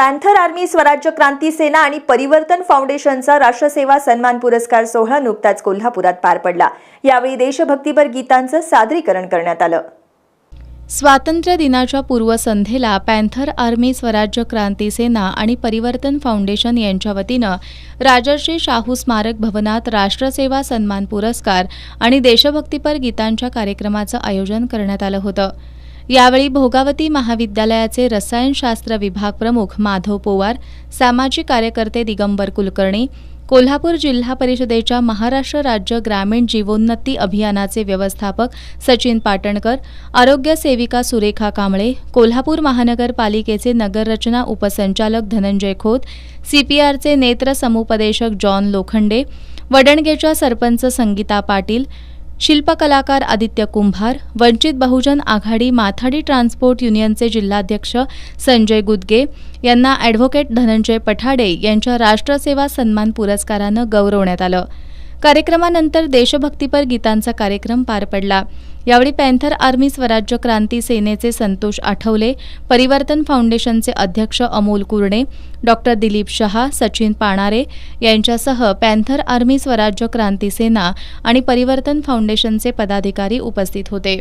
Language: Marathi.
पॅन्थर आर्मी स्वराज्य क्रांती सेना आणि परिवर्तन फाउंडेशनचा राष्ट्रसेवा सन्मान पुरस्कार सोहळा नुकताच कोल्हापुरात पार पडला. यावेळी देशभक्तीपर गीतांचं सादरीकरण करण्यात आलं. स्वातंत्र्य दिनाच्या पूर्वसंध्येला पॅन्थर आर्मी स्वराज्य क्रांती सेना आणि परिवर्तन फाउंडेशन यांच्या वतीनं राजर्षी शाहू स्मारक भवनात राष्ट्रसेवा सन्मान पुरस्कार आणि देशभक्तीपर गीतांच्या कार्यक्रमाचं आयोजन करण्यात आलं होतं. यावेळी भोगावती महाविद्यालयाचे रसायनशास्त्र विभाग प्रमुख माधव पोवार सामाजिक कार्यकर्ते दिगंबर कुलकर्णी कोल्हापूर जिल्हा परिषदेच्या महाराष्ट्र राज्य ग्रामीण जीवोन्नती अभियानाचे व्यवस्थापक सचिन पाटणकर आरोग्य सेविका सुरेखा कांबळे कोल्हापूर महानगरपालिकेचे नगररचना उपसंचालक धनंजय खोत सीपीआरचे नेत्र समुपदेशक जॉन लोखंडे वडणगेच्या सरपंच संगीता पाटील शिल्पकलाकार आदित्य कुंभार वंचित बहुजन आघाडी माथाडी ट्रान्सपोर्ट युनियनचे जिल्हाध्यक्ष संजय गुदगे यांना ॲडव्होकेट धनंजय पठाडे यांच्या राष्ट्रसेवा सन्मान पुरस्कारानं गौरवण्यात आलं. कार्यक्रमानंतर देशभक्तीपर गीतांचा कार्यक्रम पार पडला. यावेळी पॅन्थर आर्मी स्वराज्य क्रांती सेनेचे संतोष आठवले परिवर्तन फाउंडेशनचे अध्यक्ष अमोल कुरणे डॉक्टर दिलीप शहा सचिन पाणारे यांच्यासह पॅन्थर आर्मी स्वराज्य क्रांती सेना आणि परिवर्तन फाउंडेशनचे पदाधिकारी उपस्थित होते.